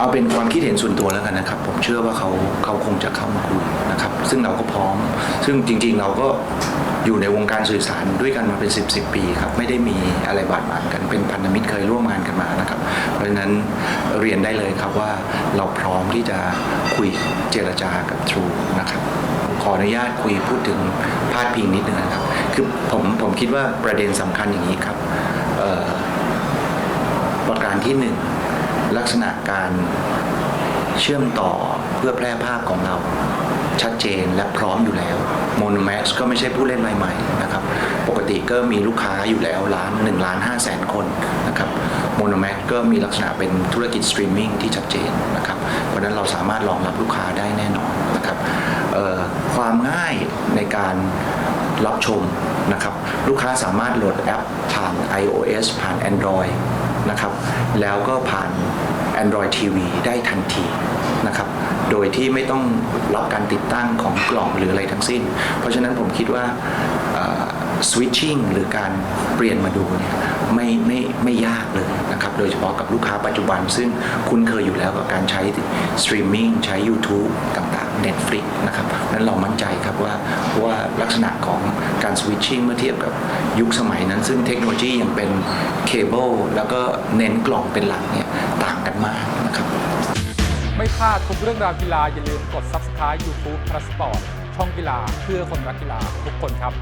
เอาเป็นความคิดเห็นส่วนตัวแล้วกันนะครับ ผมเชื่อว่าเขาเขาคงจะเข้ามาคุยนะครับ ซึ่งเราก็พร้อม ซึ่งจริง ๆ เราก็อยู่ในวงการสื่อสารด้วยกันมาเป็น 10บสปีครับไม่ได้มีอะไรบาดหมางกันเป็นพันธมิตรเคยร่วมงานกันมานะครับ เพราะฉะนั้นเรียนได้เลยครับว่าเราพร้อมที่จะคุยเจรจากับ True นะครับขออนุญาตคุยพูดถึงพาดพิงนิดนึงนะครับ คือผมผมคิดว่าประเด็นสำคัญอย่างนี้ครับประการที่หนึ่ง ลักษณะการเชื่อมต่อเพื่อแพร่ภาพของเราชัดเจนและพร้อมอยู่แล้ว Monomax ก็ไม่ใช่ผู้เล่นรายใหม่นะครับ ปกติก็มีลูกค้าอยู่แล้วล้าน1ล้าน5แสนคนนะครับ Monomax ก็มีลักษณะเป็นธุรกิจสตรีมมิ่งที่ชัดเจนนะครับ เพราะนั้นเราสามารถรองรับลูกค้าได้แน่นอนนะครับความง่ายในการรับชมนะครับ ลูกค้าสามารถโหลดแอปผ่าน iOS ผ่าน Android นะครับ แล้วก็ผ่าน Android TV ได้ทันทีนะครับ โดยที่ไม่ต้องรับการติดตั้งของกล่องหรืออะไรทั้งสิ้น เพราะฉะนั้นผมคิดว่า switching หรือการเปลี่ยนมาดูเนี่ยไม่ไม่ไม่ยากเลยนะครับ โดยเฉพาะกับลูกค้าปัจจุบันซึ่งคุ้นเคยอยู่แล้วกับการใช้สตรีมมิ่งใช้ YouTube ต่าง Netflix นะครับนั้นเรามั่นใจครับว่าว่าลักษณะของการสวิตชิ่งเมื่อเทียบกับยุคสมัยนั้น ซึ่งเทคโนโลยียังเป็นเคเบิลแล้วก็เน้นกล่องเป็นหลักเนี่ยต่างกันมากนะครับ ไม่พลาดทุกเรื่องราวกีฬาอย่าลืมกด Subscribe YouTube p l u s Sport ช่องกีฬาเพื่อคนรักกีฬาทุกคนครับ